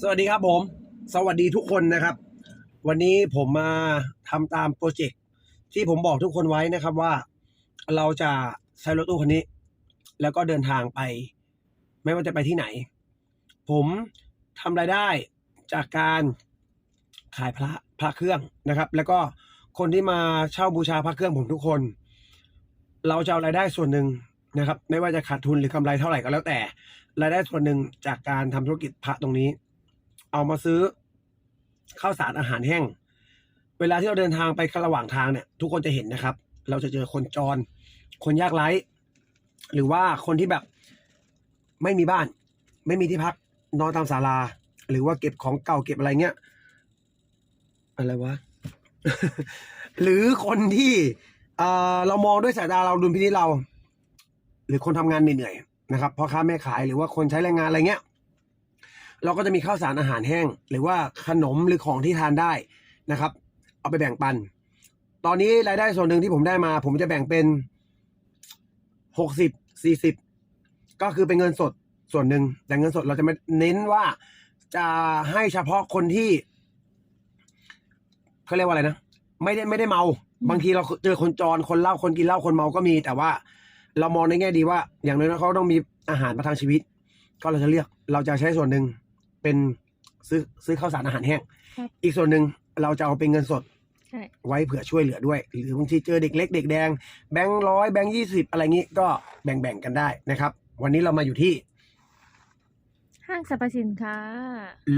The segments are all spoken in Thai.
สวัสดีครับผม สวัสดีทุกคนนะครับ วันนี้ผมมาทำตามโปรเจกต์ที่ผมบอกทุกคนไว้นะครับว่า เราจะใช้รถตู้คันนี้ แล้วก็เดินทางไป ไม่ว่าจะไปที่ไหน ผมทำรายได้จากการขายพระพระเครื่องนะครับ แล้วก็คนที่มาเช่าบูชาพระเครื่องผมทุกคน เราจะเอารายได้ส่วนหนึ่งนะครับ ไม่ว่าจะขาดทุนหรือกำไรเท่าไหร่ก็แล้วแต่รายได้ส่วนหนึ่งจากการทำธุรกิจพระตรงนี้ เอามาซื้อข้าวสารอาหารแห้ง เวลาที่เราเดินทางไประหว่างทางเนี่ย ทุกคนจะเห็นนะครับ เราจะเจอคนจร คนยากไร้หรือว่าคนที่แบบไม่มีบ้าน ไม่มีที่พัก นอนตามศาลา หรือว่าเก็บของเก่าเก็บอะไรเงี้ยอะไรวะ หรือคนที่เอ่อเรามองด้วยสายตาเราดุลพินิจเรา หรือคนทำงานเหนื่อยๆนะครับพ่อค้าแม่ขายหรือว่าคนใช้แรงงานอะไรเงี้ย เราก็จะมีข้าวสารอาหารแห้ง หรือว่าขนมหรือของที่ทานได้นะครับ เอาไปแบ่งปัน ตอนนี้รายได้ส่วนหนึ่งที่ผมได้มา ผมจะแบ่งเป็นหกสิบสี่สิบก็คือเป็นเงินสดส่วนหนึ่งแต่เงินสดเราจะไม่เน้นว่าจะให้เฉพาะคนที่เขาเรียกว่าอะไรนะไม่ได้ไม่ได้เมา บางทีเราเจอคนจรคนเหล้าคนกินเหล้าคนเมาก็มี แต่ว่าเรามองในแง่ดีว่า อย่างน้อยๆเขาต้องมีอาหารประทังชีวิต ก็เราจะเลือกเราจะใช้ส่วนหนึ่ง เป็นซื้อซื้อข้าวสารอาหารแห้ง ครับอีกส่วนหนึ่งเราจะเอาเป็นเงินสดใช่ ไว้เผื่อช่วยเหลือด้วย หรือบางทีเจอเด็กเล็กเด็กแดง แบงค์ร้อยแบงค์ยี่สิบอะไรงี้ก็แบ่งๆกันได้นะครับ วันนี้เรามาอยู่ที่ ห้างสรรพสินค้า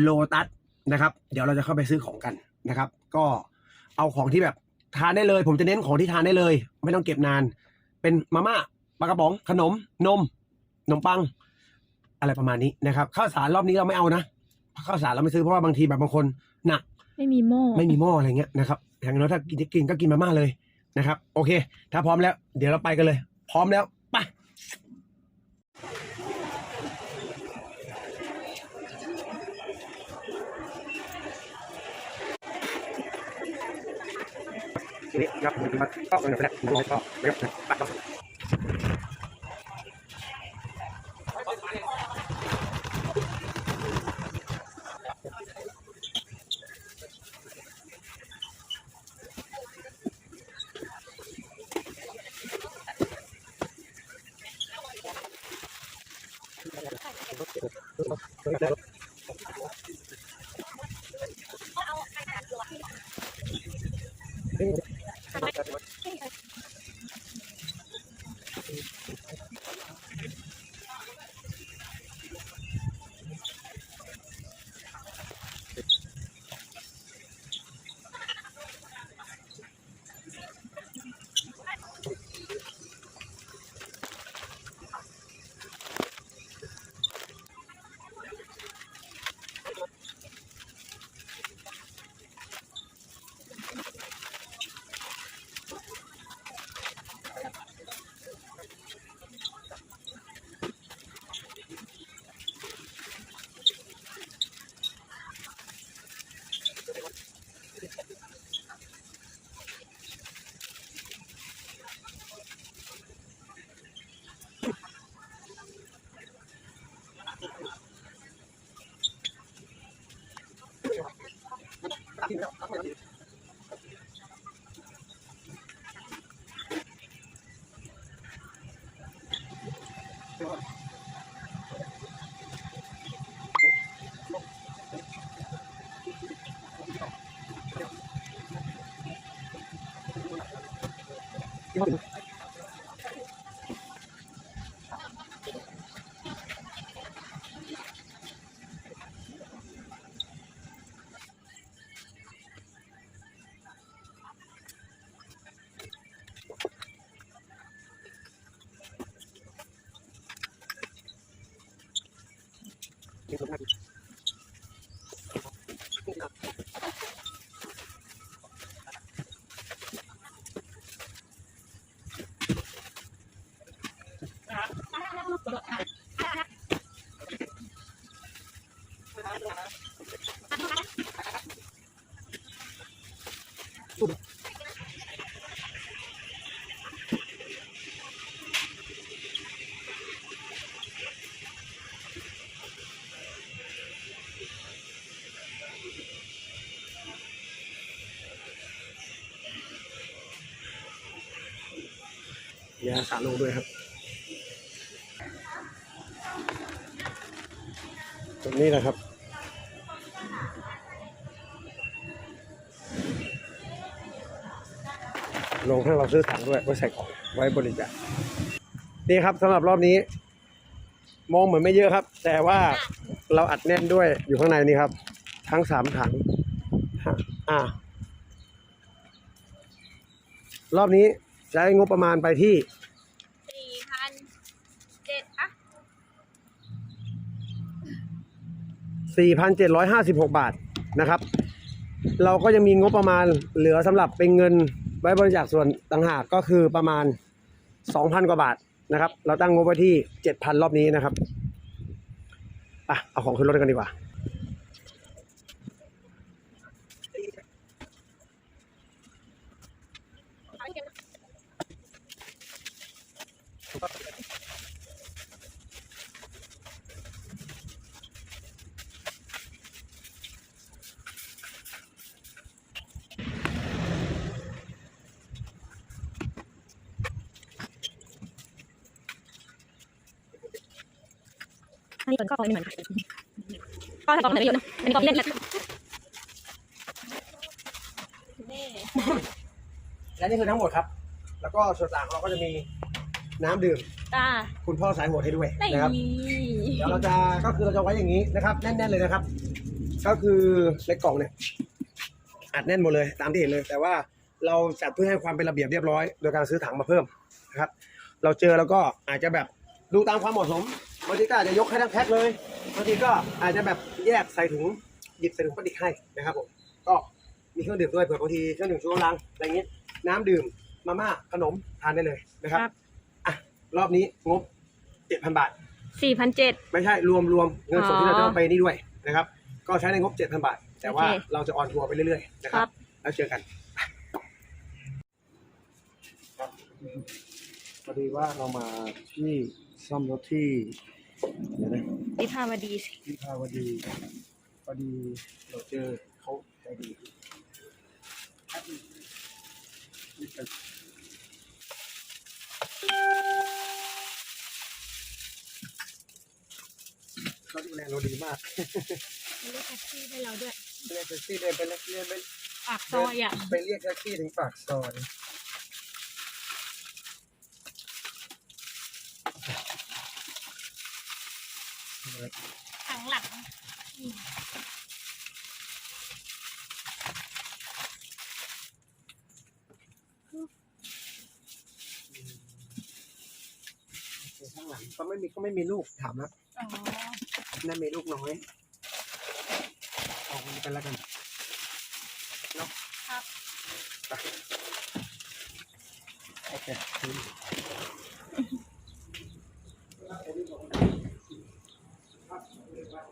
โลตัสนะครับ เดี๋ยวเราจะเข้าไปซื้อของกันนะครับ ก็เอาของที่แบบทานได้เลย ผมจะเน้นของที่ทานได้เลย ไม่ต้องเก็บนาน เป็นมาม่าปลากระป๋องขนม นมขนมปัง อะไรประมาณนี้นะครับข้าวสารรอบนี้เราไม่เอานะ ข้าวสารเราไม่ซื้อเพราะว่าบางทีแบบบางคนหนัก ไม่มีหม้อไม่มีหม้ออะไรเงี้ยนะครับอย่างน้อยถ้ากินจะกินก็กินมาม่าเลยนะครับ โอเค ถ้าพร้อมแล้ว เดี๋ยวเราไปกันเลย พร้อมแล้วไปทีนี้ครับผมมาก็เป็นแบบนี้ผมก็เรียบร้อยไปครั Ini dari 你说他 ยาสาโลด้วยครับ ตรงนี้นะครับลงให้เราซื้อถังด้วยไว้ใส่ของไว้บริจาคนี่ครับสำหรับรอบนี้ มองเหมือนไม่เยอะครับ แต่ว่าเราอัดแน่นด้วยอยู่ข้างในนี้ครับ ทั้งสามถังอ่ารอบนี้ใช้งบประมาณไปที่ สี่พันเจ็ดอะ 4,756 บาทนะครับ เราก็ยังมีงบประมาณเหลือสำหรับเป็นเงินไว้บริจาคส่วนต่างหากก็คือประมาณ 2,000 กว่าบาทนะครับ เราตั้งงบไว้ที่ 7,000 รอบนี้นะครับอะเอาของขึ้นรถกันดีกว่า นนี้ก่อนก็ขอไม่เหมือนก็ถ้ากองไหนไม่เยอะนะอันนี้กองเล่นและและนี่คือทั้งหมดครับ แล้วก็ส่วนต่างเราก็จะมีน้ำดื่มตาคุณพ่อสายโหดให้ด้วยไม่นะครับ เดี๋ยวเราจะก็คือเราจะไว้อย่างนี้นะครับแน่นๆเลยนะครับ ก็คือในกล่องเนี่ยอัดแน่นหมดเลยตามที่เห็นเลย แต่ว่าเราจัดเพื่อให้ความเป็นระเบียบเรียบร้อย โดยการซื้อถังมาเพิ่มนะครับ เราเจอแล้วก็อาจจะแบบดูตามความเหมาะสม บางทีก็อาจจะยกให้ทั้งแพ็คเลยบางทีก็อาจจะแบบแยกใส่ถุงหยิบใส่ถุงพลาสติกให้นะครับผมก็มีเครื่องดื่มด้วยเผื่อบางทีเครื่องดื่มชูกำลังอะไรอย่างนี้น้ำดื่มมาม่าขนมทานได้เลยนะครับอะรอบนี้งบเจ็ดพันบาท สี่พันเจ็ด ไม่ใช่รวมรวมเงินสดที่เราจะต้องไปนี่ด้วยนะครับ ก็ใช้ในงบ7,000บาท แต่ว่าโอเคเราจะออนทัวร์ไปเรื่อยๆนะคครัรับ บ แล้วเจอกันครับพอดีว่าเรามาที่ซ่อมรถที่ เดี๋ยวนะวิภาวดีวิภาวดีพอดีเราเจอเขาใจดีเขาดูแลเราดีมากเรียกแท็กซี่ให้เราด้วยเรียกแท็กซี่เดินไปเรียกเรียกไปปากซอยอะ ไปเรียกแท็กซี่ถึงปากซอย ข้างหลังข้างหลังก็ไม่มีก็ไม่มีลูกถามแล้วอ๋อนั่นมีลูกน้อยเอาคนนี้กันแล้วกันเนาะครับไปโอเคคืนครับ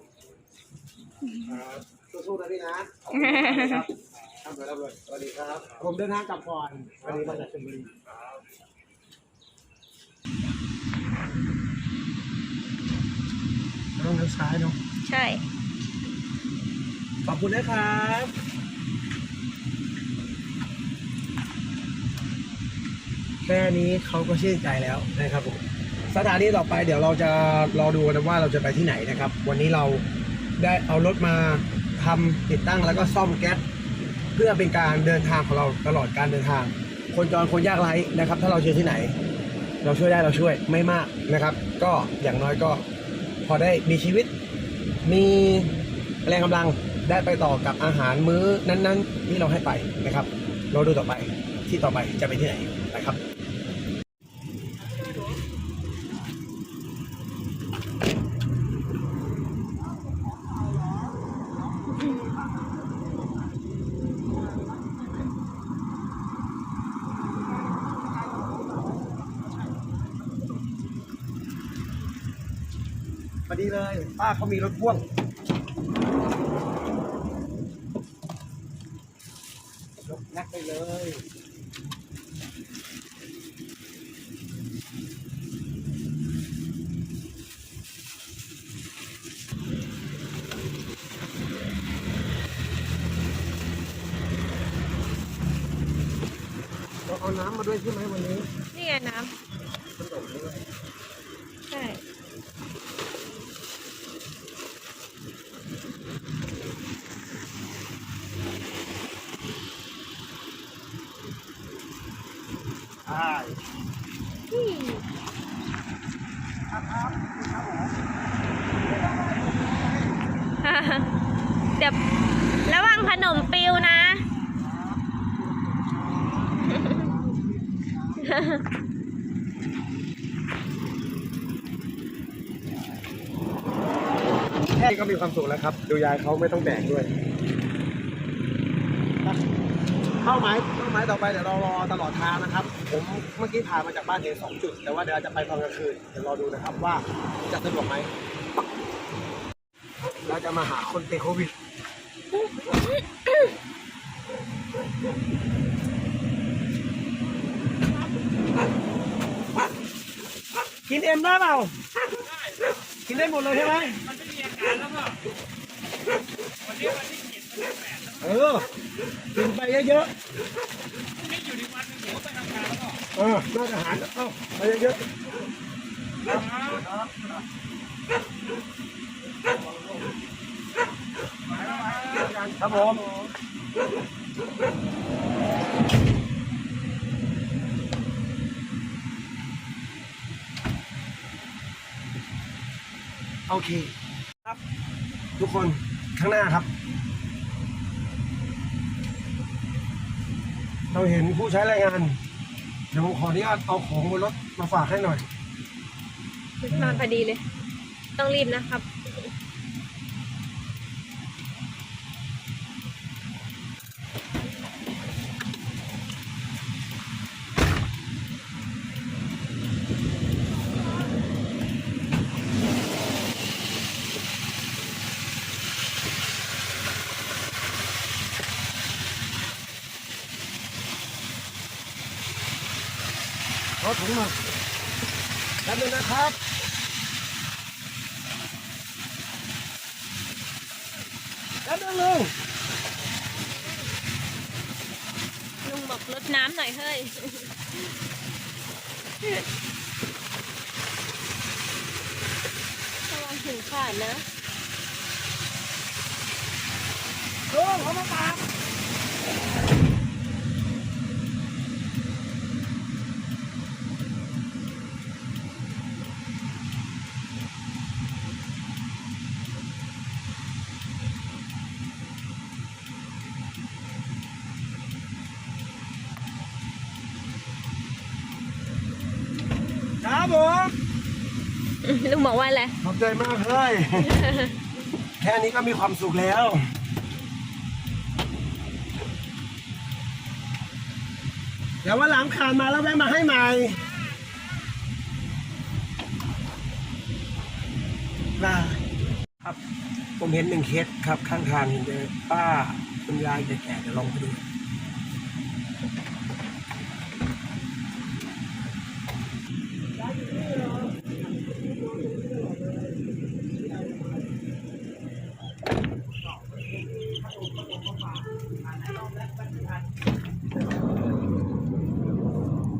สู้ๆนะพี่นะขอบคุณมานะครับทำไปแล้วเลยสวัสดีครับ ผมเดินทางกลับก่อนวันนี้มาจากชลบุรีต้องเลี้ยวซ้ายเนาะ ใช่ ขอบคุณนะครับแค่นี้เขาก็ชื่นใจแล้วนะครับผมสถานีต่อไปเดี๋ยวเราจะรอดูนะว่าเราจะไปที่ไหนนะครับ วันนี้เรา ได้เอารถมาทำติดตั้งแล้วก็ซ่อมแก๊สเพื่อเป็นการเดินทางของเราตลอดการเดินทาง คนจรคนยากไร้นะครับ ถ้าเราเจอที่ไหน เราช่วยได้เราช่วยไม่มากนะครับ ก็อย่างน้อยก็พอได้มีชีวิต มีแรงกำลังได้ไปต่อกับอาหารมื้อนั้นๆที่เราให้ไปนะครับ เราดูต่อไปที่ต่อไปจะไปที่ไหนนะครับ อดีเลย ป้าเขามีรถพ่วงยกแม็กไปเลยเราเอาน้ำมาด้วยใช่ไหมวันนี้ นี่ไงน้ช่ครับครับครับผม เดี๋ยวระวังขนมปิวนะ แค่นี้ก็มีความสุขแล้วครับ ดูยายเขาไม่ต้องแบกด้วย เป้าหมายเป้าหมายต่อไปเดี๋ยวเรารอตลอดทางนะครับ ผมเมื่อกี้ผ่านมาจากบ้านเห็นสองจุด แต่ว่าเดี๋ยวจะไปตอนกลางคืนเดี๋ยวรอดูนะครับว่าจะสะดวกไหมเราจะมาหาคนติดโควิด กินเอ็มได้เปล่า กินได้หมดเลยใช่ไหมมันไม่มีอาการแล้วก็วันนี้วันที่กินเออ กินไปเยอะๆไม่อยู่ในวันนึงผมไปทำงานแล้วก็เออน่าจะหารเอ้าไปเยอะๆครับผม โอเค ครับ ทุกคนข้างหน้าครับ เราเห็นผู้ใช้แรงงาน เดี๋ยวผมขออนุญาตเอาของบนรถมาฝากให้หน่อย มาพอดีเลย ต้องรีบนะครับ ขอถุงมาแป๊บนึงนะครับแป๊บนึงลุงลุงบอกลดน้ำหน่อยเฮ้ย ระวังถึงขาดนะลุงเขามาปาก ครับผม ลุงบอกว่าอะไรขอบใจมากเลยแค่นี้ก็มีความสุขแล้ว เดี๋ยววันหลังผ่านมาแล้วแวะมาให้ใหม่ได้ครับ ผมเห็นหนึ่งเคสครับ ข้างทางเห็นเจอป้าคุณยายแก่ๆเดี๋ยวลองไปดู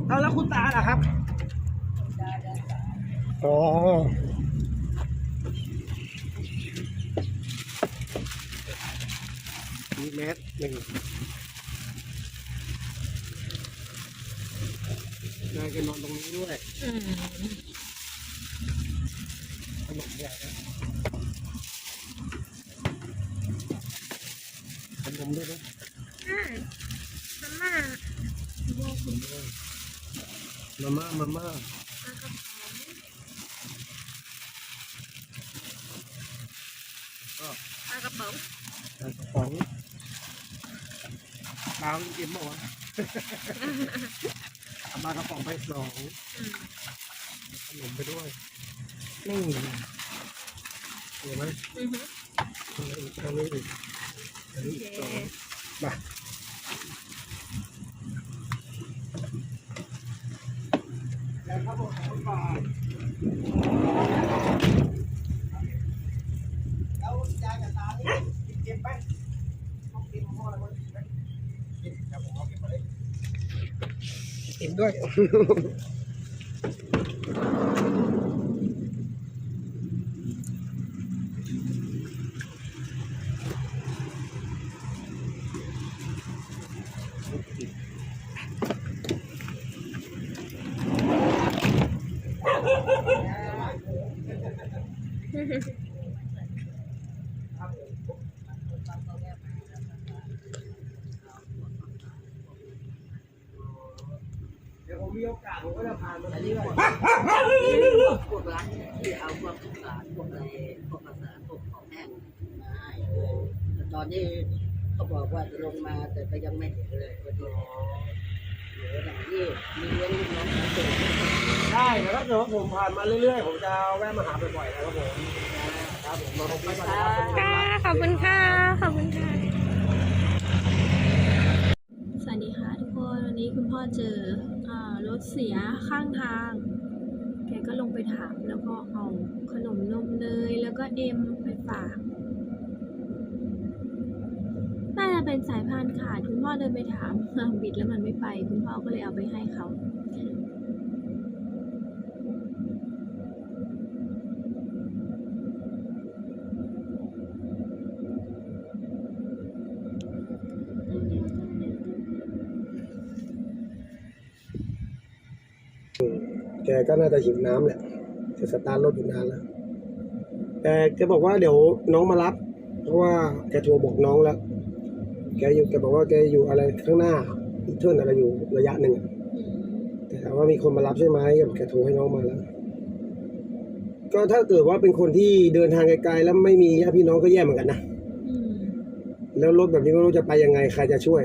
เอาแล้วคุณตาล่ะครับ อ๋อ มีแมสหนึ่งนายก็นอนตรงนี้ด้วยอืมขนมใหญ่นะขนมด้วยนะมาม่ามาม่ามาม่าปลากระป๋องใส่กระป๋อง เปล่าจริงๆบอว่าเอามากระป๋องไปสองขนมไปด้วยนี่เห็นไหมอือฮึอันนี้อีกอันนี้อีกอันนี้อีกสองมาแล้วครับผมขอบคุณแล้วยายกับตาเนี่ยเก็บไปต้องกินพ่อแล้วก็กินไปกินครับผมเอาเก็บไปเลย กินด้วย ค เดี๋ยวผมมีโอกาสผมก็จะพาพวกร้านที่เอาพวกสารพวกอะไรพวกภาษาพวกของแห้งแต่ตอนนี้เขาบอกว่าจะลงมาแต่ก็ยังไม่เห็นเลยวันนี้เหลืออย่างนี้มีเลี้ยงลูกน้องสามตัวได้แต่ถ้าเกิดว่าผมผ่านมาเรื่อยๆผมจะแวะมาหาบ่อยๆนะครับผมครับผมมาขอบคุณก่อนค่ะขอบคุณค่ะขอบคุณค่ะสวัสดีค่ะ นวันนี้คุณพ่อเจออรถเสียข้างทาง แกก็ลงไปถามแล้วก็เอาขนมนมเนยแล้วก็เอ็มไปฝากน่าจะเป็นสายพานขาดคุณพ่อเดินไปถามบิดแล้วมันไม่ไป คุณพ่อก็เลยเอาไปให้เขา กก็น่าจะหิวน้ำแหละจะสตาร์ทรถอยู่นานแล้ว แต่แกบอกว่าเดี๋ยวน้องมารับ เพราะว่าแกโทรบอกน้องแล้ว แกอยู่แกบอกว่าแกอยู่อะไรข้างหน้าอีเทิร์นอะไรอยู่ระยะหนึ่งแต่ถามว่ามีคนมารับใช่ไหมแกโทรให้น้องมาแล้ว ก็ถ้าเกิดว่าเป็นคนที่เดินทางไกลๆแล้วไม่มีญาติพี่น้องก็แย่เหมือนกันนะแล้วรถแบบนี้ไม่รู้จะไปยังไงใครจะช่วย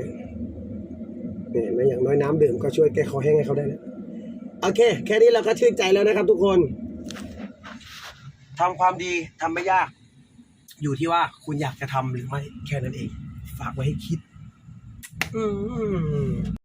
เนี่ยอย่างน้อยน้ำดื่มก็ช่วยแก้คอแห้งให้เขาได้แล้ว โอเค แค่นี้เราก็ชื่นใจแล้วนะครับ ทุกคนทำความดีทำไม่ยาก อยู่ที่ว่าคุณอยากจะทำหรือไม่แค่นั้นเอง ฝากไว้ให้คิด อืม